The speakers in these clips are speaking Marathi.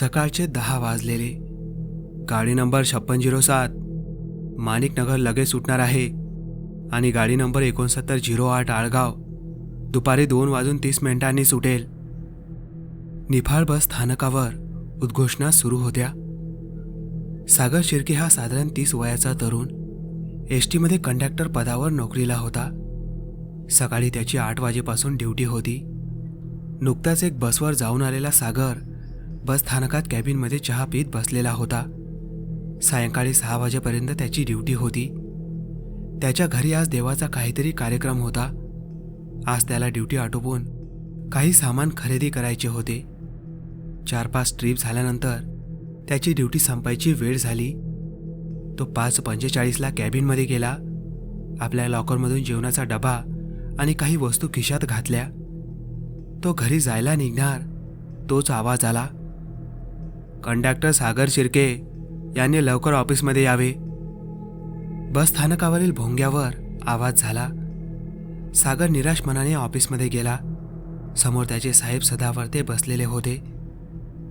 सकाळचे दहा वाजलेले. गाडी नंबर छप्पन झिरो सात. माणिकनगर लगेच सुटणार आहे. आणि गाडी नंबर एकोणसत्तर झिरो आठ आळगाव. दुपारी दोन वाजून तीस मिनिटांनी सुटेल. निफाळ बस स्थानकावर उद्घोषणा सुरू होत्या. सागर शिर्के हा साधारण तीस वयाचा तरुण. एस टीमध्ये कंडक्टर पदावर नोकरीला होता. सकाळी त्याची आठ वाजेपासून ड्युटी होती. नुकताच एक बसवर जाऊन आलेला सागर बस स्थानकात कॅबिनमध्ये चहा पीत बसलेला होता. सायंकाळी सहा वाजेपर्यंत त्याची ड्युटी होती. त्याच्या घरी आज देवाचा काहीतरी कार्यक्रम होता. आज त्याला ड्युटी आटोपून काही सामान खरेदी करायचे होते. चार पाच ट्रीप झाल्यानंतर त्याची ड्युटी संपायची वेळ झाली. तो पाच पंचेचाळीसला कॅबिनमध्ये गेला. आपल्या लॉकरमधून जेवणाचा डबा आणि काही वस्तू खिशात घातल्या. तो घरी जायला निघणार तोच आवाज आला. कंडक्टर सागर शिर्के यांनी लवकर ऑफिसमध्ये यावे. बस स्थानकावरील भोंग्यावर आवाज झाला. सागर निराश मनाने ऑफिसमध्ये गेला. समोर त्याचे साहेब सदावर्ते बसलेले होते.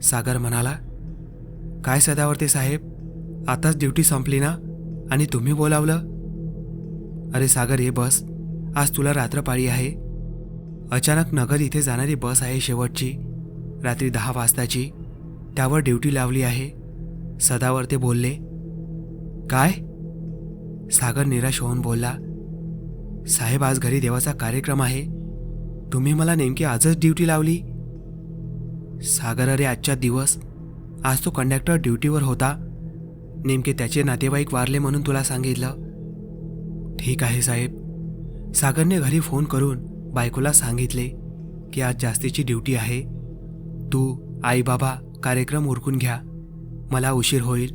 सागर म्हणाला काय सदावर्ते साहेब? आताच ड्युटी संपली ना? आणि तुम्ही बोलावलं? अरे सागर ये बस आज तुला रात्रपाळी आहे. अचानक नगर इथे जाणारी बस आहे शेवटची. रात्री दहा वाजताची. त्यावर ड्युटी लावली आहे. सदावर ते बोलले काय? सागर निराश होऊन बोलला साहेब आज घरी देवाचा कार्यक्रम आहे. तुम्ही मला नेमकी आजच ड्युटी लावली? सागर अरे आजचा दिवस. आज तो कंडक्टर ड्युटीवर होता. नेमके त्याचे नातेवाईक वारले म्हणून तुला सांगितलं. ठीक आहे साहेब. सागरने घरी फोन करून बायकोला सांगितले की आज जास्तीची ड्युटी आहे. तू आई बाबा कार्यक्रम उरकून घ्या. मला उशीर होईल.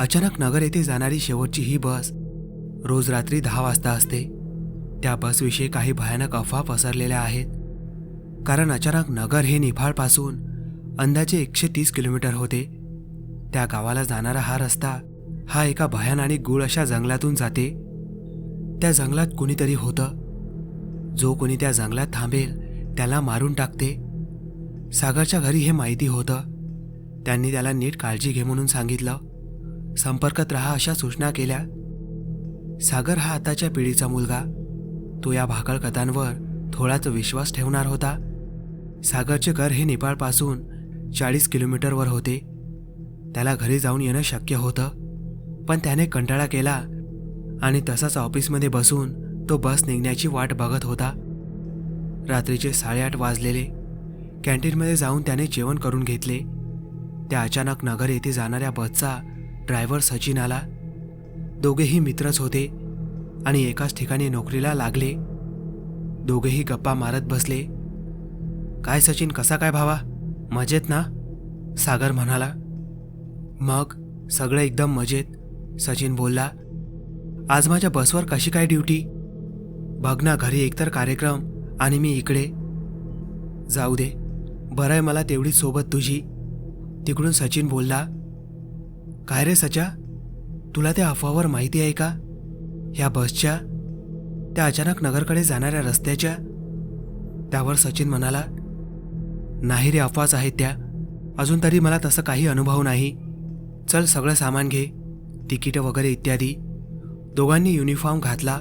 अचानक नगर येथे जाणारी शेवटची ही बस रोज रात्री दहा वाजता असते. त्या बसविषयी काही भयानक अफवा पसरलेल्या आहेत. कारण अचानक नगर हे निफाळपासून अंदाजे एकशे तीस किलोमीटर होते. त्या गावाला जाणारा हा रस्ता हा एका भयान आणि गुळ अशा जंगलातून जाते. त्या जंगलात कुणीतरी होतं. जो कोणी त्या जंगलात थांबेल त्याला मारून टाकते. सागरच्या घरी हे माहिती होतं. त्यांनी त्याला नीट काळजी घे म्हणून सांगितलं. संपर्कात राहा अशा सूचना केल्या. सागर हा आताच्या पिढीचा मुलगा. तो या भाकळ कथांवर थोडाच विश्वास ठेवणार होता. सागरचे घर हे नेपाळपासून चाळीस किलोमीटरवर होते. त्याला घरी जाऊन येणं शक्य होतं. पण त्याने कंटाळा केला आणि तसाच ऑफिसमध्ये बसून तो बस निघण्याची वाट बघत होता. रात्रीचे साडेआठ वाजलेले. कॅन्टीनमध्ये जाऊन त्याने जेवण करून घेतले. त्या अचानक नगर येथे जाणाऱ्या बसचा ड्रायव्हर सचिन आला. दोघेही मित्रच होते आणि एकाच ठिकाणी नोकरीला लागले. दोघेही गप्पा मारत बसले. काय सचिन कसा काय भावा? मजेत ना? सागर म्हणाला. मग सगळं एकदम मजेत. सचिन बोलला आज माझ्या बसवर कशी काय ड्युटी? बघ ना घरी एकतर कार्यक्रम आणि मी इकडे. जाऊ दे. बरं आहे मला तेवढी सोबत तुझी. तिकडून सचिन बोलला काय रे सचा? तुला त्या अफवावर माहिती आहे का? ह्या बसच्या त्या अचानक नगरकडे जाणाऱ्या रस्त्याच्या? त्यावर सचिन म्हणाला नाही रे अफवाच आहेत त्या. अजून तरी मला तसं काही अनुभव नाही. चल सगळं सामान घे तिकीटं वगैरे इत्यादी. दोघांनी युनिफॉर्म घातला.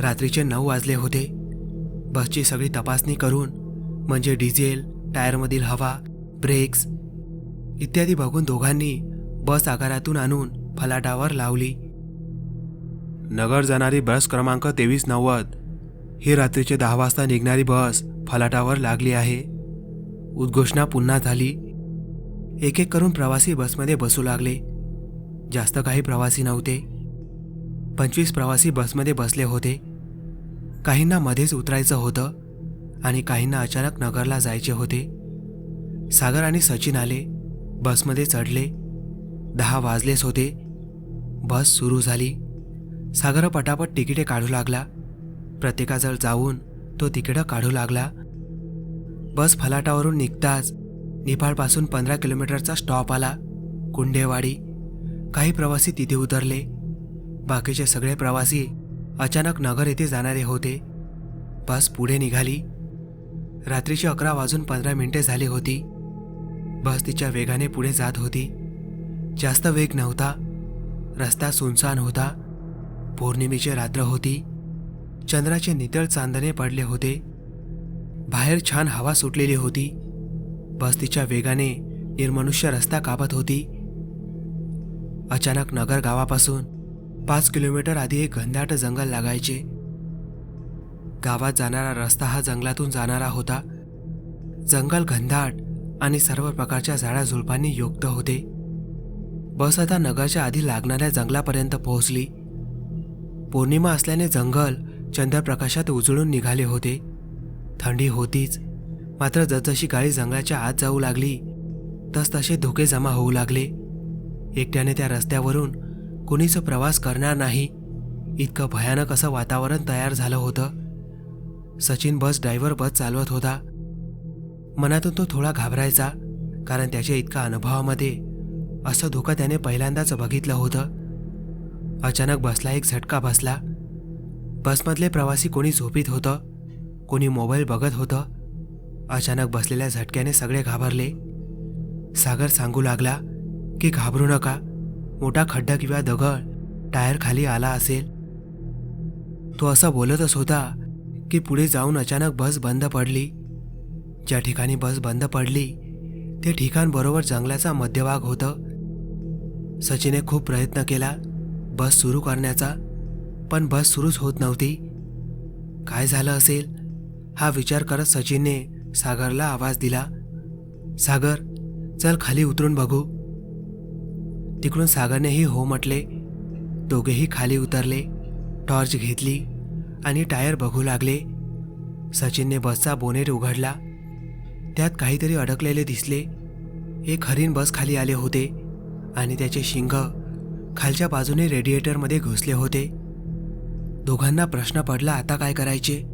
रात्रीचे नऊ वाजले होते. बसची सगळी तपासणी करून म्हणजे डिझेल टायरमधील हवा ब्रेक्स इत्यादी बघून दोघांनी बस आकारातून आणून फलाटावर लावली. नगर जाणारी बस क्रमांक तेवीस नव्वद. ही रात्रीचे दहा वाजता निघणारी बस फलाटावर लागली आहे. उद्घोषणा पुन्हा झाली. एक एक करून प्रवासी बसमध्ये बसू लागले. जास्त काही प्रवासी नव्हते. पंचवीस प्रवासी बसमध्ये बसले होते. काहींना मध्येच उतरायचं होतं. आणि काहींना अचानक नगरला जायचे होते. सागर आणि सचिन आले. बसमध्ये चढले. दहा वाजलेच होते. बस सुरू झाली. सागर पटापट तिकिटे काढू लागला. प्रत्येकाजवळ जाऊन तो तिकीटं काढू लागला. बस फलाटावरून निघताच निफाळपासून पंधरा किलोमीटरचा स्टॉप आला. कुंडेवाडी. काही प्रवासी तिथे उतरले. बाकीचे सगळे प्रवासी अचानक नगर येथे जाणारे होते. बस पुढे निघाली. रात्रीची अकरा वाजून पंधरा मिनिटे झाली होती. बस तिच्या वेगाने पुढे जात होती. जास्त वेग नव्हता. रस्ता सुनसान होता. पौर्णिमेची रात्र होती. चंद्राचे नितळ चांदणे पडले होते. बाहेर छान हवा सुटलेली होती. बस तिच्या वेगाने निर्मनुष्य रस्ता कापत होती. अचानक नगर गावापासून पाच किलोमीटर आधी एक घनदाट जंगल लागायचे. गावात जाणारा रस्ता हा जंगलातून जाणारा होता. जंगल घनदाट आणि सर्व प्रकारच्या झाडा झुडपांनी युक्त होते. बस आता नगरच्या आधी लागणाऱ्या जंगलापर्यंत पोहोचली. पौर्णिमा असल्याने जंगल चंद्रप्रकाशात उजळून निघाले होते. थंडी होतीच. मात्र जसजशी गाडी जंगलाच्या आत जाऊ लागली तसतसे धोके जमा होऊ लागले. एकट्याने त्या रस्त्यावरून कुणीच प्रवास करणार नाही. इतकं भयानक असं वातावरण तयार झालं होतं. सचिन बस ड्रायव्हर बस चालवत होता. मनातून तो थोडा घाबरायचा कारण त्याच्या इतका अनुभवामध्ये असं धोका त्याने पहिल्यांदाच बघितलं होतं. अचानक बसला एक झटका बसला. बसमधले प्रवासी कोणी झोपीत होतं कोणी मोबाईल बघत होतं. अचानक बसलेल्या झटक्याने सगळे घाबरले. सागर सांगू लागला की घाबरू नका मोठा खड्डा किंवा दगड टायर खाली आला असेल. तो असं बोलतच होता की पुढे जाऊन अचानक बस बंद पडली. ज्या ठिकाणी बस बंद पडली ते ठिकाण बरोबर जंगलाचा मध्यभाग होतं. सचिने खूप प्रयत्न केला बस सुरू करण्याचा पण बस सुरूच होत नव्हती. काय झालं असेल? हा विचार करत सचिनने सागरला आवाज दिला सागर चल खाली उतरून बघू. तिकडून सागरनेही हो म्हटले. दोघेही खाली उतरले टॉर्च घेतली. आणि टायर बघू लागले. सचिनने बसचा बोनेट उघडला. त्यात काहीतरी अडकलेले दिसले. एक हरिण बस खाली आले होते आणि त्याचे शिंग खालच्या बाजूने रेडिएटरमध्ये घुसले होते. दोघांना प्रश्न पडला आता काय करायचे?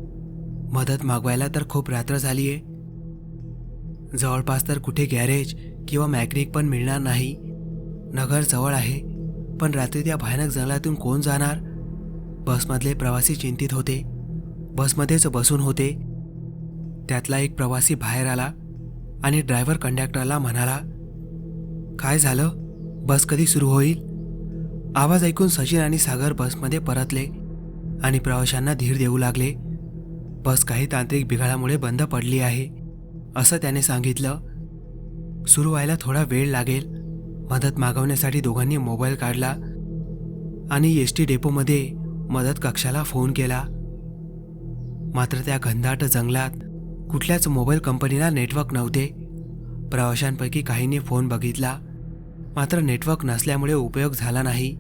मदत मागवायला तर खूप रात्र झालीये. जवळपास तर कुठे गॅरेज किंवा मॅकॅनिक पण मिळणार नाही. नगर जवळ आहे पण रात्री त्या भयानक जंगलातून कोण जाणार? बसमधले प्रवासी चिंतित होते. बसमध्येच बसून होते. त्यातला एक प्रवासी बाहेर आला आणि ड्रायव्हर कंडक्टरला म्हणाला काय झालं? बस कधी सुरू होईल? आवाज ऐकून सचिन आणि सागर बसमध्ये परतले आणि प्रवाशांना धीर देऊ लागले. बस काही तांत्रिक बिघाडामुळे बंद पडली आहे असं त्याने सांगितलं. सुरू व्हायला थोडा वेळ लागेल. मदत मागवण्यासाठी दोघांनी मोबाईल काढला आणि एस टी डेपोमध्ये मदत कक्षाला फोन केला. मात्र त्या घनदाट जंगलात कुठल्याच मोबाईल कंपनीला नेटवर्क नव्हते. प्रवाशांपैकी काहींनी फोन बघितला. मात्र नेटवर्क नसल्यामुळे उपयोग झाला नाही.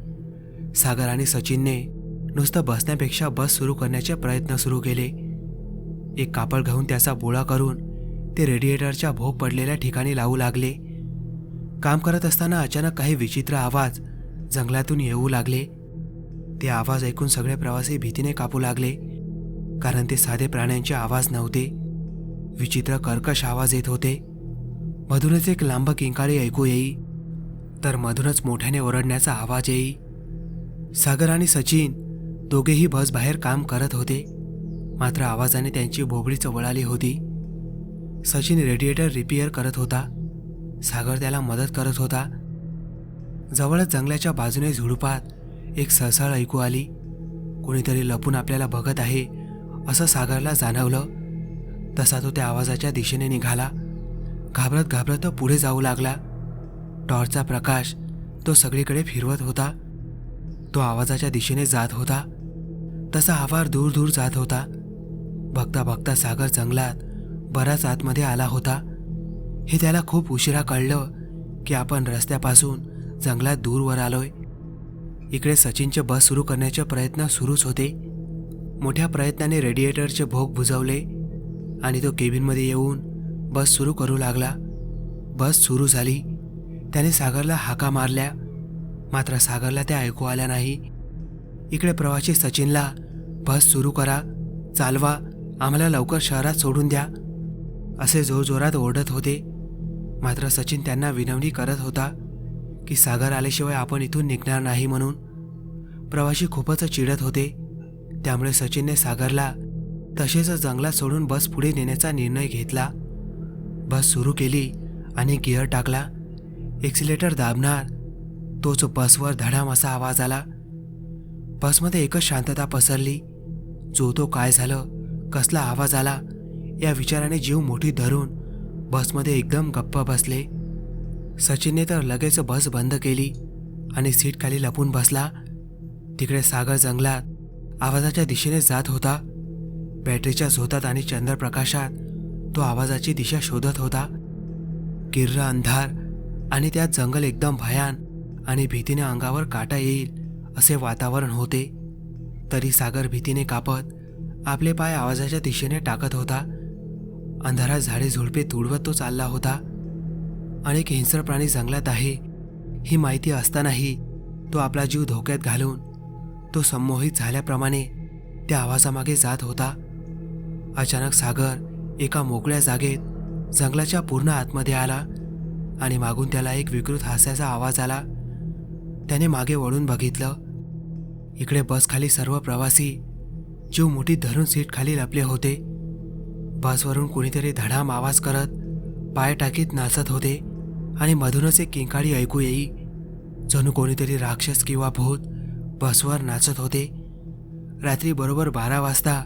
सागर आणि सचिनने नुसतं बसण्यापेक्षा बस सुरू करण्याचे प्रयत्न सुरू केले. एक कापड घेऊन त्याचा बोळा करून ते रेडिएटरच्या भोग पडलेल्या ठिकाणी लावू लागले. काम करत असताना अचानक काही विचित्र आवाज जंगलातून येऊ लागले. ते आवाज ऐकून सगळे प्रवासी भीतीने कापू लागले. कारण ते साधे प्राण्यांचे आवाज नव्हते. विचित्र कर्कश आवाज येत होते. मधूनच एक लांब किंकाळी ऐकू येई. तर मधूनच मोठ्याने ओरडण्याचा आवाज येई. सागर आणि सचिन दोघेही बस बाहेर काम करत होते. मात्र आवाजाने त्यांची भोबळी चवळाली होती. सचिन रेडिएटर रिपेअर करत होता. सागर त्याला मदत करत होता. जवळच जंगलाच्या बाजूने झुडपात एक सळसळ ऐकू आली. कोणीतरी लपून आपल्याला बघत आहे असं सागरला जाणवलं. तसा तो त्या आवाजाच्या दिशेने निघाला. घाबरत घाबरत तो पुढे जाऊ लागला. टॉर्चचा प्रकाश तो सगळीकडे फिरवत होता. तो आवाजाच्या दिशेने जात होता. तसा आवार दूर दूर जात होता. बघता बघता सागर जंगलात बराच आतमध्ये आला होता. हे त्याला खूप उशिरा कळलं की आपण रस्त्यापासून जंगलात दूरवर आलोय. इकडे सचिनचे बस सुरू करण्याचे प्रयत्न सुरूच होते. मोठ्या प्रयत्नाने रेडिएटरचे भोग बुजवले आणि तो केबिनमध्ये येऊन बस सुरू करू लागला. बस सुरू झाली. त्याने सागरला हाका मारल्या. मात्र सागरला त्या ऐकू आल्या नाही. इकडे प्रवासी सचिनला बस सुरू करा चालवा आम्हाला लवकर शहरात सोडून द्या असे जोरजोरात ओरडत होते. मात्र सचिन त्यांना विनवणी करत होता. की सागर आल्याशिवाय आपण इथून निघणार नाही म्हणून. प्रवासी खूपच चिडत होते. त्यामुळे सचिनने सागरला तसेच जंगलात सोडून बस पुढे नेण्याचा निर्णय घेतला. बस सुरू केली आणि गिअर टाकला. एक्सिलेटर दाबणार. तोच बसवर धडाम असा आवाज आला. बसमध्ये एकच शांतता पसरली. जो तो काय झालं कसला आवाज आला या विचाराने जीव मोठी धरून बसमध्ये एकदम गप्प बसले. सचिनने तर लगेच बस बंद केली आणि सीट खाली लपून बसला. तिकडे सागर जंगलात आवाजाच्या दिशेने जात होता. बॅटरीच्या झोतात आणि चंद्रप्रकाशात तो आवाजाची दिशा शोधत होता. किर्र अंधार आणि त्यात जंगल एकदम भयान आणि भीतीने अंगावर काटा येईल असे वातावरण होते. तरी सागर भीतीने कापत आपले पाय आवाजाच्या दिशेने टाकत होता. अंधारात झाडे झुडपे तुडवत तो चालला होता. अनेक हिंसर प्राणी जंगलात आहे. ही माहिती असतानाही तो आपला जीव धोक्यात घालून तो संमोहित झाल्याप्रमाणे त्या आवाजामागे जात होता. अचानक सागर एका मोकळ्या जागेत जंगलाच्या पूर्ण आतमध्ये आला आणि मागून त्याला एक विकृत हास्याचा आवाज आला. त्याने मागे वळून बघितलं. इकडे बसखाली सर्व प्रवासी जीव मोठी धरून सीट खाली लपले होते. बसवरून कोणीतरी धडाम आवाज करत पाय टाकीत नाचत होते. आणि मधूनच एक किंकाळी ऐकू येई जणू कोणीतरी राक्षस किंवा भूत बसवर नाचत होते. रात्री बरोबर बारा वाजता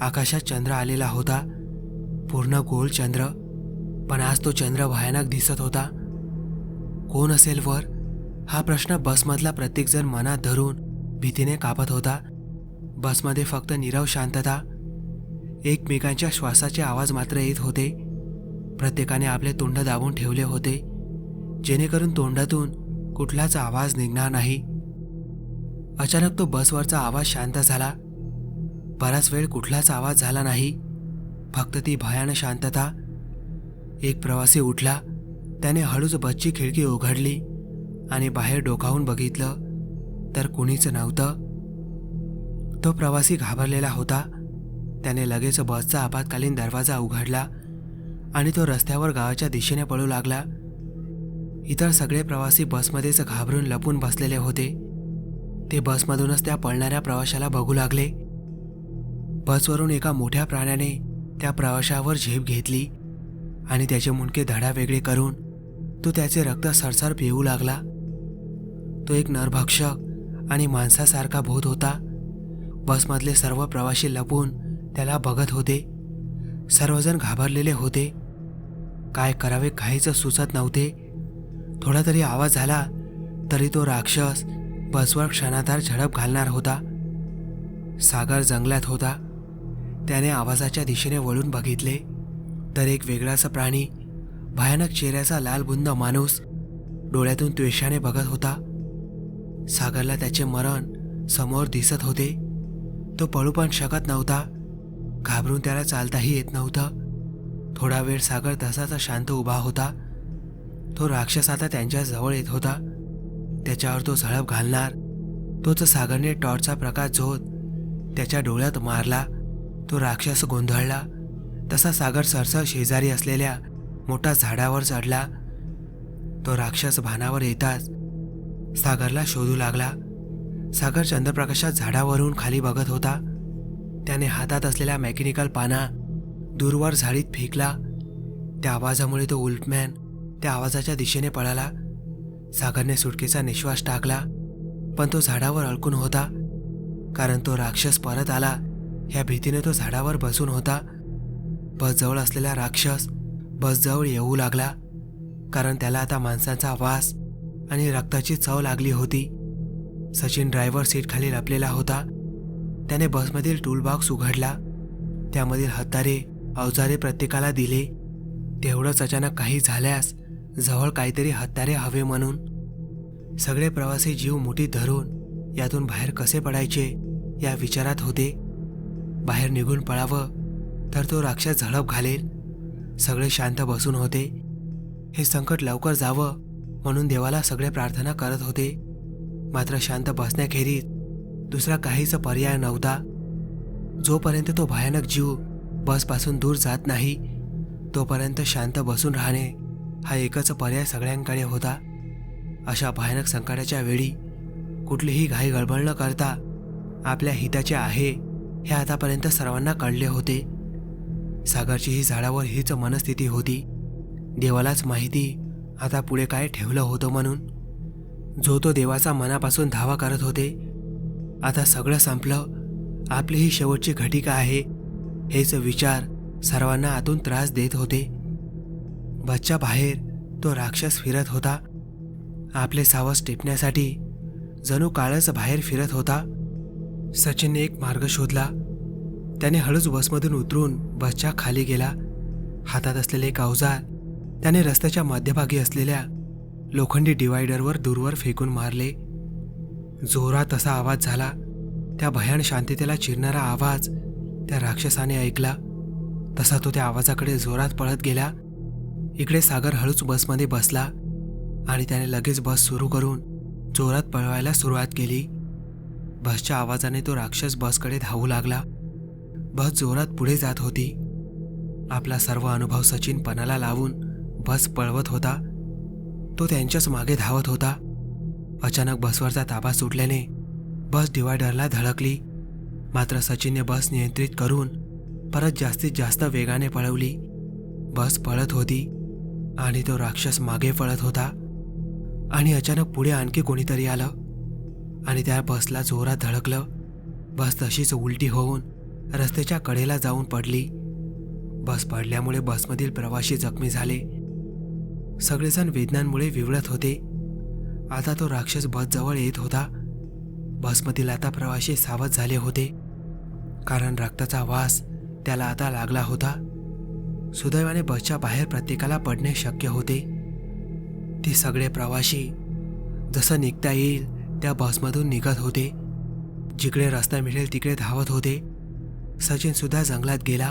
आकाशात चंद्र आलेला होता. पूर्ण गोल चंद्र पण आज तो चंद्र भयानक दिसत होता. कोण असेल वर? हा प्रश्न बसमधला प्रत्येकजण मनात धरून भीतीने कापत होता. बसमध्ये फक्त नीरव शांतता एकमेकांच्या श्वासाचे आवाज मात्र येत होते. प्रत्येकाने आपले तोंड दाबून ठेवले होते. जेणेकरून तोंडातून कुठलाच आवाज निघणार नाही. अचानक तो बसवरचा आवाज शांत झाला. बराच वेळ कुठलाच आवाज झाला नाही. फक्त ती भयान शांतता. एक प्रवासी उठला. त्याने हळूच बसची खिडकी उघडली आणि बाहेर डोकावून बघितलं तर कुणीच नव्हतं. तो प्रवासी घाबरलेला होता. त्याने लगेच बसचा आपत्कालीन दरवाजा उघडला आणि तो रस्त्यावर गावाच्या दिशेने पळू लागला. इतर सगळे प्रवासी बसमध्येच घाबरून लपून बसलेले होते. ते बसमधूनच त्या पळणाऱ्या प्रवाशाला बघू लागले. बसवरून एका मोठ्या प्राण्याने त्या प्रवाशावर झेप घेतली आणि त्याचे मुंडके धडा वेगळे करून तो त्याचे रक्त सरसर पिऊ लागला. तो एक नरभक्षक आणि माणसासारखा भूत होता. बसमधले सर्व प्रवासी लपून त्याला बघत होते. सर्वजण घाबरलेले होते. काय करावे काहीच सुचत नव्हते. थोडा तरी आवाज झाला तरी तो राक्षस बसवर क्षणाधार झडप घालणार होता. सागर जंगलात होता. त्याने आवाजाच्या दिशेने वळून बघितले तर एक वेगळासा प्राणी भयानक चेहऱ्याचा लालबुंद माणूस डोळ्यातून त्वेषाने बघत होता. सागरला त्याचे मरण समोर दिसत होते. तो पळू पण शकत नव्हता. घाबरून त्याला चालताही येत नव्हतं. थोडा वेळ सागर तसाच शांत उभा होता. तो राक्षस आता त्यांच्या जवळ येत होता. त्याच्यावर तो झळप घालणार तोच सागरने टॉर्चचा प्रकाश झोत त्याच्या डोळ्यात मारला. तो राक्षस गोंधळला. तसा सागर सरसर शेजारी असलेल्या मोठ्या झाडावर चढला. तो राक्षस भानावर येताच सागरला शोधू लागला. सागर चंद्रप्रकाशात झाडावरून खाली बघत होता. त्याने हातात असलेला मेकॅनिकल पाना दूरवर झाडीत फेकला. त्या आवाजामुळे तो उल्टमॅन त्या आवाजाच्या दिशेने पळाला. सागरने सुटकेचा निश्वास टाकला पण तो झाडावर अडकून होता. कारण तो राक्षस परत आला ह्या भीतीने तो झाडावर बसून होता. बसजवळ असलेला राक्षस बसजवळ येऊ लागला कारण त्याला आता माणसांचा वास आणि रक्ताची चव लागली होती. सचिन ड्रायव्हर सीटखाली लपलेला होता. त्याने बसमधील टूलबॉक्स उघडला. त्यामधील हत्तारे अवजारे प्रत्येकाला दिले. तेवढंच अचानक काही झाल्यास जवळ काहीतरी हत्यारे हवे म्हणून. सगळे प्रवासी जीव मुठीत धरून यातून बाहेर कसे पडायचे या विचारात होते. बाहेर निघून पळावं तर तो राक्षस झडप घालेल. सगळे शांत बसून होते. हे संकट लवकर जावं म्हणून देवाला सगळे प्रार्थना करत होते. मात्र शांत बसण्याखेरीज दुसरा काहीच पर्याय नव्हता. जोपर्यंत तो भयानक जीव बसपासून दूर जात नाही तोपर्यंत शांत बसून राहणे हा एकच पर्याय सगळ्यांकडे होता. अशा भयानक संकटाच्या वेळी कुठलीही घाई गडबड न करता आपल्या हिताचे आहे हे आतापर्यंत सर्वांना कळले होते. सागरची ही झाडावर हीच मनस्थिती होती. देवालाच माहिती आता पुढे काय ठेवलं होतं म्हणून. जो तो देवाचा मनापासून धावा करत होते. आता सगळं संपलं. आपली ही शेवटची घटिका आहे. हेच विचार सर्वांना आतून त्रास देत होते. बच्चा बाहेर तो राक्षस फिरत होता. आपले सावस टिपण्यासाठी जणू काळच बाहेर फिरत होता. सचिनने एक मार्ग शोधला. त्याने हळूच बसमधून उतरून बसच्या खाली गेला. हातात असलेले एक अवजार त्याने रस्त्याच्या मध्यभागी असलेल्या लोखंडी डिवायडरवर दूरवर फेकून मारले. जोरात असा आवाज झाला. त्या भयान शांततेला चिरणारा आवाज त्या राक्षसाने ऐकला. तसा तो त्या आवाजाकडे जोरात पळत गेला. इकडे सागर हळूच बसमध्ये बसला आणि त्याने लगेच बस सुरू करून जोरात पळवायला सुरुवात केली. बसच्या आवाजाने तो राक्षस बसकडे धावू लागला. बस जोरात पुढे जात होती. आपला सर्व अनुभव सचिन पणाला लावून बस पळवत होता. तो त्यांच्याच मागे धावत होता. अचानक बसवरचा ताबा सुटल्याने बस डिवायडरला धडकली. मात्र सचिनने बस नियंत्रित करून परत जास्तीत जास्त वेगाने पळवली. बस पळत होती. आणि तो राक्षस मागे पळत होता. आणि अचानक पुढे आणखी कोणीतरी आलं. आणि त्या बसला जोरात धडकलं. बस तशीच उलटी होऊन रस्त्याच्या कडेला जाऊन पडली. बस पडल्यामुळे बसमधील प्रवासी जखमी झाले. सगळेजण वेदनांमुळे विवळत होते. आता तो राक्षस बसजवळ येत होता. बसमधील आता प्रवासी सावध झाले होते. कारण रक्ताचा वास त्याला आता लागला होता. सुदैवाने बसच्या बाहेर प्रत्येकाला पडणे शक्य होते. ते सगळे प्रवासी जसं निघता येईल त्या बसमधून निघत होते. जिकडे रस्ता मिळेल तिकडे धावत होते. सचिन सुद्धा जंगलात गेला.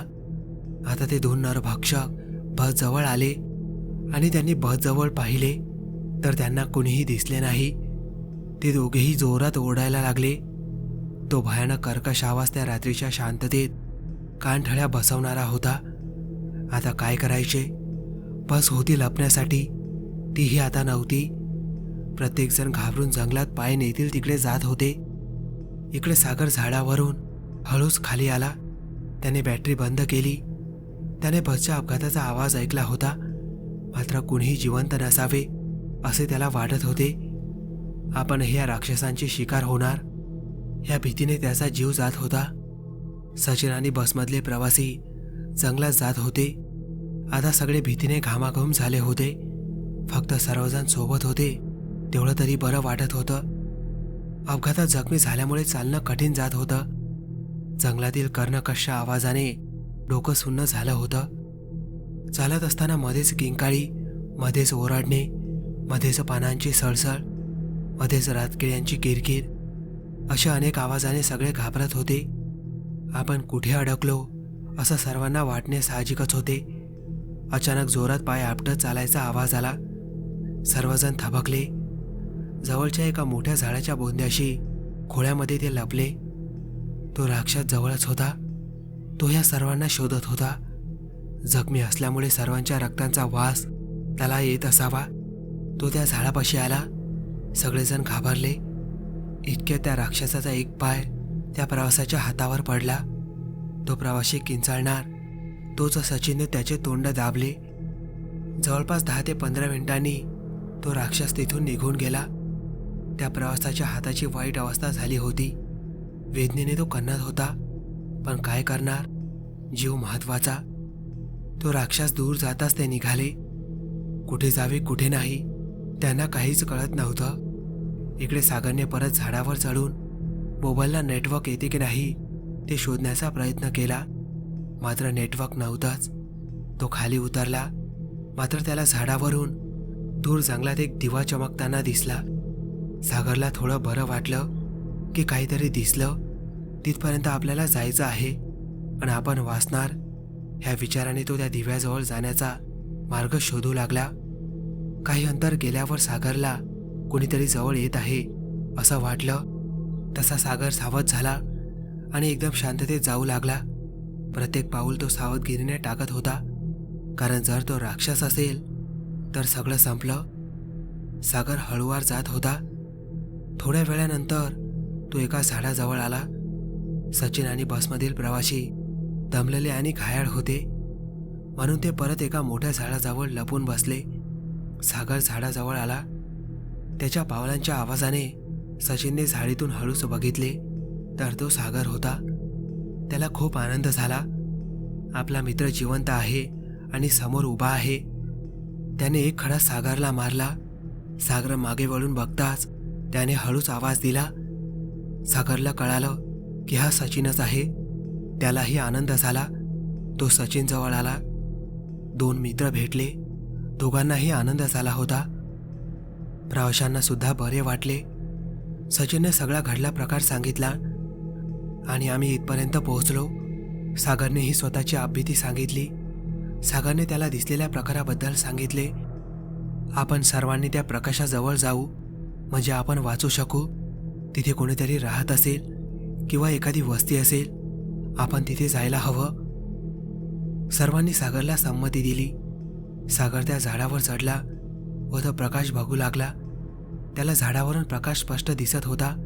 आता ते दोन नरभक्षक बस जवळ आले आणि त्यांनी बसजवळ पाहिले. तर त्यांना कोणीही दिसले नाही. ते दोघेही जोरात ओरडायला लागले. तो भयानक कर्कश आवाज त्या रात्रीच्या शांततेत कानठळ्या बसवणारा होता. आता काय करायचे? बस होती लपण्यासाठी. तीही आता नव्हती. प्रत्येकजण घाबरून जंगलात पाय नेतील तिकडे जात होते. इकडे सागर झाडावरून हळूच खाली आला. त्याने बॅटरी बंद केली. त्याने बसच्या अपघाताचा आवाज ऐकला होता. मात्र कुणीही जिवंत नसावे असे त्याला वाटत होते. आपण ह्या राक्षसांची शिकार होणार. या भीतीने त्याचा जीव जात होता. सचिन आणि बसमधले प्रवासी जंगलात जात होते. आता सगळे भीतीने घामाघूम झाले होते. फक्त सर्वजण सोबत होते. तेवढं तरी बरं वाटत होतं. अपघातात जखमी झाल्यामुळे चालणं कठीण जात होतं. जंगलातील कर्णकश आवाजाने डोकं सुन्न झालं होतं. चालत असताना मध्येच किंकाळी मध्येच ओरडणे मध्येच पानांची सळसळ मध्येच रातकिड्यांची किरकिर अशा अनेक आवाजाने सगळे घाबरत होते. आपण कुठे अडकलो? असं सर्वांना वाटणे साहजिकच होते. अचानक जोरात पाय आपटत चालायचा आवाज आला. सर्वजण थबकले. जवळच्या एका मोठ्या झाडाच्या बोंद्याशी खोळ्यामध्ये ते लपले. तो राक्षस जवळच होता. तो या सर्वांना शोधत होता. जखमी असल्यामुळे सर्वांच्या रक्तांचा वास त्याला येत असावा. तो त्या झाडापाशी आला. सगळेजण घाबरले. इतक्या त्या राक्षसाचा एक पाय त्या प्रवासाच्या हातावर पडला. तो प्रवाशी किंचाळणार. तोच सचिनने त्याचे तोंड दाबले. जवळपास दहा ते पंधरा मिनिटांनी तो राक्षस तिथून निघून गेला. त्या प्रवासाच्या हाताची वाईट अवस्था झाली होती. वेदनेने तो कन्नत होता पण काय करणार? जीव महत्त्वाचा तो राक्षस दूर जाताच ते निघाले. कुठे जावे कुठे नाही त्यांना काहीच कळत नव्हतं. इकडे सागरने परत झाडावर चढून मोबाईलला नेटवर्क येते की नाही ते शोधण्याचा प्रयत्न केला. मात्र नेटवर्क नव्हताच. तो खाली उतरला. मात्र त्याला झाडावरून दूर जंगलात एक दिवा चमकताना दिसला. सागरला थोडं बरं वाटलं की काहीतरी दिसलं. तिथपर्यंत आपल्याला जायचं आहे. पण आपण वाचणार. ह्या विचाराने तो त्या दिव्याजवळ जाण्याचा मार्ग शोधू लागला. काही अंतर गेल्यावर सागरला कोणीतरी जवळ येत आहे असं वाटलं. तसा सागर सावध झाला. आणि एकदम शांततेत जाऊ लागला. प्रत्येक पाऊल तो सावधगिरीने टाकत होता. कारण जर तो राक्षस असेल तर सगळं संपलं. सागर हळूवार जात होता. थोड्या वेळानंतर तो एका झाडाजवळ आला. सचिन आणि बसमधील प्रवाशी दमलेले आणि घायाळ होते. म्हणून ते परत एका मोठ्या झाडाजवळ लपून बसले. सागर झाडाजवळ आला. त्याच्या पावलांच्या आवाजाने सचिनने झाडीतून हळूच बघितले. तर तो सागर होता. त्याला खूप आनंद झाला. आपला मित्र जिवंत आहे आणि समोर उभा आहे. त्याने एक खडा सागरला मारला. सागर मागे वळून बघताच त्याने हळूच आवाज दिला. सागरला कळालं की हा सचिनच आहे. त्यालाही आनंद झाला. तो सचिनजवळ आला. दोन मित्र भेटले. दोघांनाही आनंद झाला होता. प्रवाशांना सुद्धा बरे वाटले. सचिनने सगळा घडला प्रकार सांगितला. आणि आम्ही इथपर्यंत पोहोचलो. सागरनेही स्वतःची आपबीती सांगितली. सागरने त्याला दिसलेल्या प्रकाराबद्दल सांगितले. आपण सर्वांनी त्या प्रकाशाजवळ जाऊ म्हणजे आपण वाचू शकू. तिथे कोणीतरी राहत असेल किंवा एखादी वस्ती असेल आपण तिथे जायला हवं. सर्वांनी सागरला संमती दिली. सागर त्या झाडावर चढला व तो प्रकाश बघू लागला. त्याला झाडावरून प्रकाश स्पष्ट दिसत होता.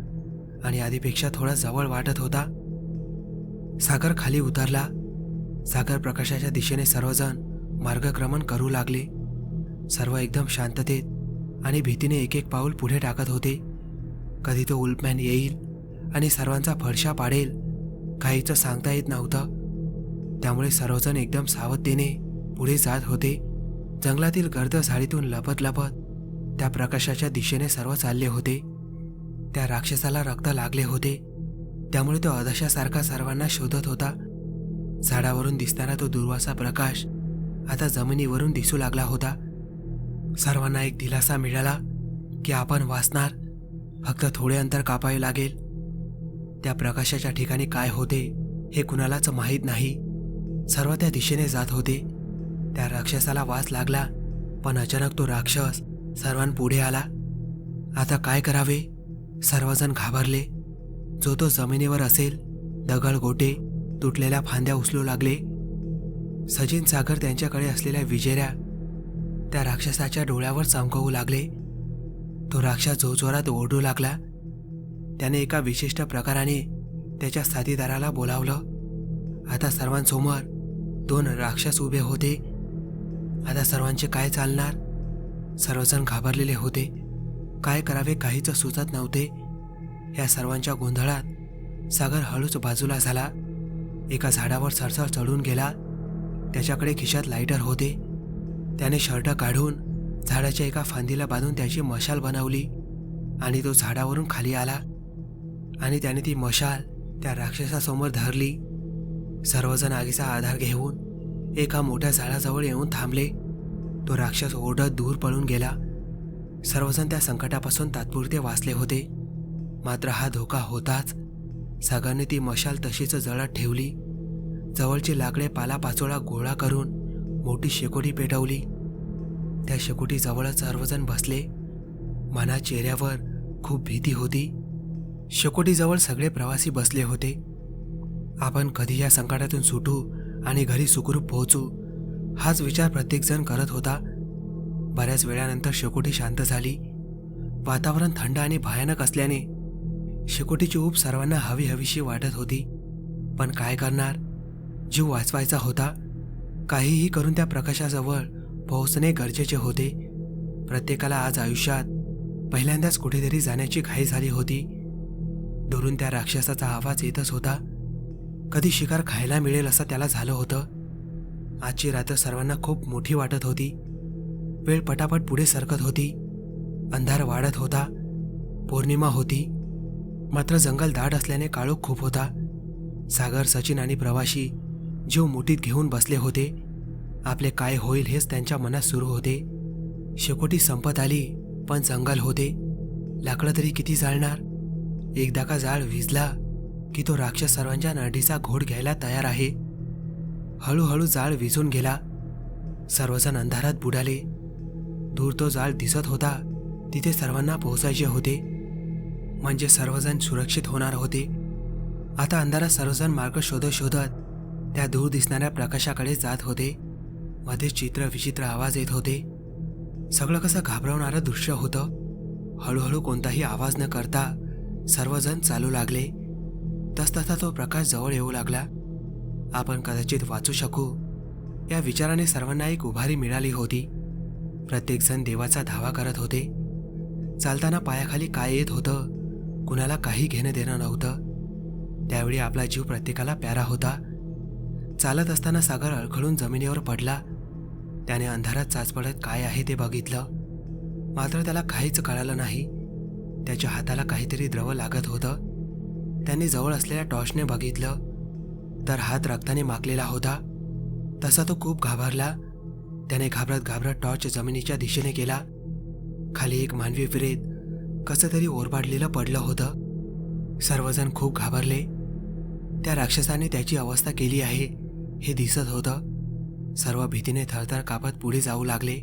आणि आधीपेक्षा थोडा जवळ वाटत होता. सागर खाली उतरला. सागर प्रकाशाच्या दिशेने सर्वजण मार्गक्रमण करू लागले. सर्व एकदम शांततेत आणि भीतीने एक एक पाऊल पुढे टाकत होते. कधी तो उल्पमॅन येईल आणि सर्वांचा फडशा पाडेल काहीचं सांगता येत नव्हतं. त्यामुळे सर्वजण एकदम सावधतेने पुढे जात होते. जंगलातील गर्द झाडीतून लपत लपत त्या प्रकाशाच्या दिशेने सर्व चालले होते. त्या राक्षसाला रक्त लागले होते. त्यामुळे तो अदशासारखा सर्वांना शोधत होता. झाडावरून दिसणारा तो दुर्वासा प्रकाश आता जमिनीवरून दिसू लागला होता. सर्वांना एक दिलासा मिळाला की आपण वाचणार फक्त थोडे अंतर कापावे लागेल. त्या प्रकाशाच्या ठिकाणी काय होते हे कुणालाच माहीत नाही. सर्व त्या दिशेने जात होते. त्या राक्षसाला वास लागला पण अचानक तो राक्षस सर्वांपुढे आला. आता काय करावे? सर्वजण घाबरले. जो तो जमिनीवर असेल दगड गोटे तुटलेल्या फांद्या उचलू लागले. सचिन सागर त्यांच्याकडे असलेल्या विजेऱ्या त्या राक्षसाच्या डोळ्यावर चमकवू लागले. तो राक्षस जोरजोरात ओरडू लागला. त्याने एका विशिष्ट प्रकाराने त्याच्या साथीदाराला बोलावलं. आता सर्वांसमोर दोन राक्षस उभे होते. आता सर्वांचे काय चालणार? सर्वजण घाबरलेले होते. काय करावे काहीच सुचत नव्हते. या सर्वांच्या गोंधळात सागर हळूच बाजूला झाला. एका झाडावर सरसर चढून गेला. त्याच्याकडे खिशात लायटर होते. त्याने शर्ट काढून झाडाच्या एका फांदीला बांधून त्याची मशाल बनवली आणि तो झाडावरून खाली आला. आणि त्याने ती मशाल त्या राक्षसासमोर धरली. सर्वजण आगीचा आधार घेऊन एका मोठ्या झाडाजवळ येऊन थांबले. तो राक्षस ओढत दूर पळून गेला. सर्वजण त्या संकटापासून तात्पुरते वाचले होते. मात्र हा धोका होताच सागरने ती मशाल तशीच जळत ठेवली. जवळची लाकडे पालापाचोळा गोळा करून मोठी शेकोटी पेटवली. त्या शेकोटीजवळच सर्वजण बसले. मना चेहऱ्यावर खूप भीती होती. शेकोटीजवळ सगळे प्रवासी बसले होते. आपण कधी या संकटातून सुटू आणि घरी सुखरूप पोहोचू हाच विचार प्रत्येकजण करत होता. बऱ्याच वेळानंतर शेकोटी शांत झाली. वातावरण थंड आणि भयानक असल्याने शेकोटीची ऊब सर्वांना हवी हवीशी वाटत होती. पण काय करणार? जीव वाचवायचा होता. काहीही करून त्या प्रकाशाजवळ पोहोचणे गरजेचे होते. प्रत्येकाला आज आयुष्यात पहिल्यांदाच कुठेतरी जाण्याची घाई झाली होती. दुरून त्या राक्षसाचा आवाज येतच होता. कधी शिकार खायला मिळेल असं त्याला झालं होतं. आजची रात्र सर्वांना खूप मोठी वाटत होती. वेळ पटापट पुढे सरकत होती. अंधार वाढत होता. पौर्णिमा होती. मात्र जंगल दाट असल्याने काळोख खूप होता. सागर सचिन आणि प्रवाशी जीव मुठीत घेऊन बसले होते. आपले काय होईल हेच त्यांच्या मनात सुरू होते. शेकोटी संपत आली पण जंगल होते. लाकडं तरी किती जाळणार? एकदा का जाळ विजला की तो राक्षस सर्वांच्या नडीचा घोड घ्यायला तयार आहे? हळूहळू जाळ विझून गेला. सर्वजण अंधारात बुडाले. दूर तो जाळ दिसत होता तिथे सर्वांना पोहोचायचे होते. म्हणजे सर्वजण सुरक्षित होणार होते. आता अंधारात सर्वजण मार्ग शोधत शोधत त्या दूर दिसणाऱ्या प्रकाशाकडे जात होते. मध्ये चित्र विचित्र आवाज येत होते. सगळं कसं घाबरवणारं दृश्य होतं. हळूहळू कोणताही आवाज न करता सर्वजण चालू लागले. तसतसा तो प्रकाश जवळ येऊ लागला. आपण कदाचित वाचू शकू. या विचाराने सर्वांना एक उभारी मिळाली होती. प्रत्येकजण देवाचा धावा करत होते. चालताना पायाखाली काय येत होतं कुणाला काही घेणं देणं नव्हतं. त्यावेळी आपला जीव प्रत्येकाला प्यारा होता. चालत असताना सागर अडखळून जमिनीवर पडला. त्याने अंधारात चाचपडत काय आहे ते बघितलं. मात्र त्याला काहीच कळालं नाही. त्याच्या हाताला काहीतरी द्रव लागत होतं. त्याने जवळ असलेल्या टॉर्चने बघितलं. तर हात रक्ताने माकलेला होता. तसा तो खूप घाबरला. त्याने घाबरत घाबरत टॉर्च जमिनीच्या दिशेने केला. खाली एक मानवी विरेत कसं तरी ओरबाडलेलं पडलं होतं. सर्वजण खूप घाबरले. त्या राक्षसाने त्याची अवस्था केली आहे हे दिसत होतं. सर्व भीतीने थरथर कापत पुढे जाऊ लागले.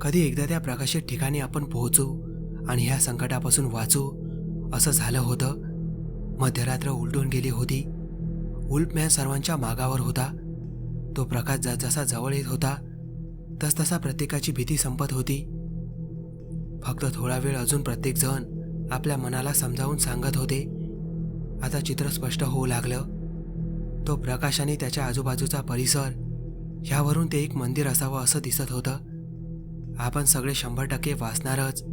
कधी एकदा त्या प्रकाशित ठिकाणी आपण पोहोचू आणि ह्या संकटापासून वाचू असं झालं होतं. मध्यरात्र उलटून गेली होती. उल्पमॅन सर्वांच्या मागावर होता. तो प्रकाश जसा जवळ येत होता तसतसा प्रत्येकाची भीती संपत होती. फक्त थोडा वेळ अजून प्रत्येक जण आपल्या मनाला समजावून सांगत होते. आता चित्र स्पष्ट होऊ लागलं. तो प्रकाश आणि त्याच्या आजूबाजूचा परिसर ह्यावरून ते एक मंदिर असावं असं दिसत होतं. आपण सगळे शंभर टक्के वाचणारच.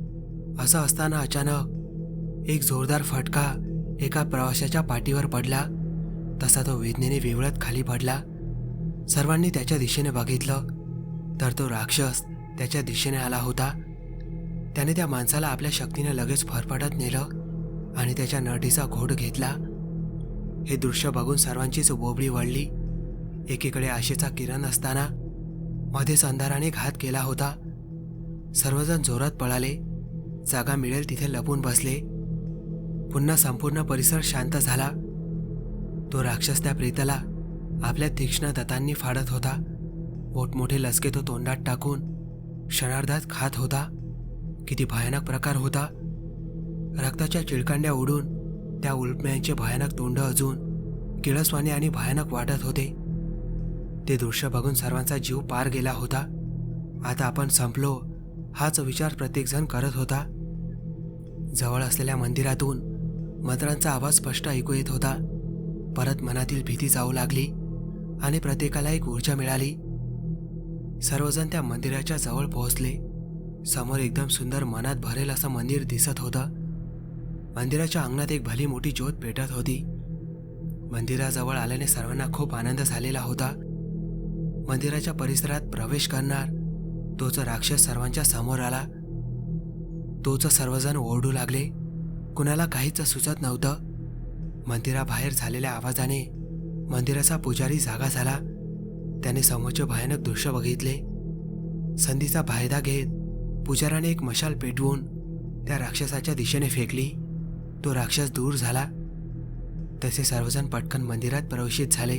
असं असताना अचानक एक जोरदार फटका एका प्रवाशाच्या पाठीवर पडला. तसा तो वेदनेने विवळत खाली पडला. सर्वांनी त्याच्या दिशेने बघितलं. तर तो राक्षस त्याच्या दिशेने आला होता. त्याने त्या माणसाला आपल्या शक्तीने लगेच फरफटत नेलं आणि त्याच्या नटीचा घोट घेतला. हे दृश्य बघून सर्वांचीच बोबडी वळली. एकीकडे आशेचा किरण असताना मध्येच अंधाराने घात केला होता. सर्वजण जोरात पळाले. जागा मिळेल तिथे लपून बसले. पुन्हा संपूर्ण परिसर शांत झाला. तो राक्षस त्या प्रेताला आपल्या तीक्ष्ण दतांनी फाडत होता. मोठमोठे लसके तो तोंडात टाकून क्षणार्धात खात होता. किती भयानक प्रकार होता. रक्ताच्या चिळकांड्या उडून त्या उल्पम्यांचे भयानक तोंड अजून किळसवाने आणि भयानक वाटत होते. ते दृश्य बघून सर्वांचा जीव पार गेला होता. आता आपण संपलो हाच विचार प्रत्येकजण करत होता. जवळ असलेल्या मंदिरातून मंत्रांचा आवाज स्पष्ट ऐकू येत होता. परत मनातील भीती जाऊ लागली आणि प्रत्येकाला एक ऊर्जा मिळाली. सर्वजण त्या मंदिराच्या जवळ पोहोचले. समोर एकदम सुंदर मनात भरेल असं मंदिर दिसत होतं. मंदिराच्या अंगणात एक भली मोठी ज्योत पेटत होती. मंदिराजवळ आल्याने सर्वांना खूप आनंद झालेला होता. मंदिराच्या परिसरात प्रवेश करणार तोच राक्षस सर्वांच्या समोर आला. तोच सर्वजण ओरडू लागले. कुणाला काहीच सुचत नव्हतं. मंदिराबाहेर झालेल्या आवाजाने मंदिराचा पुजारी जागा झाला. त्याने समोरचे भयानक दृश्य बघितले. संधीचा फायदा घेत पुजाराने एक मशाल पेटवून त्या राक्षसाच्या दिशेने फेकली. तो राक्षस दूर झाला. तसे सर्वजण पटकन मंदिरात प्रवेशित झाले.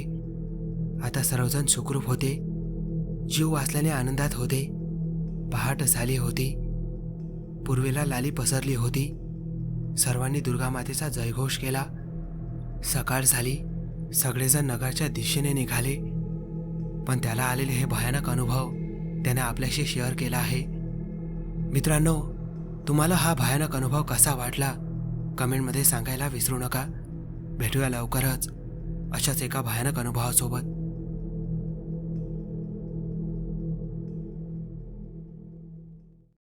आता सर्वजण सुखरूप होते. जीव वाचल्याने आनंदात होते. पहाट झाली होती. पूर्वेला लाली पसरली होती. सर्वांनी दुर्गामातेचा जयघोष केला. सकाळ झाली. सगळेजण नगरच्या दिशेने निघाले. पण त्याला आलेले हे भयानक अनुभव त्याने आपल्याशी शेअर केला आहे. मित्रांनो तुम्हाला हा भयानक अनुभव कसा वाटला कमेंटमध्ये सांगायला विसरू नका. भेटूया लवकरच अशाच एका भयानक अनुभवासोबत.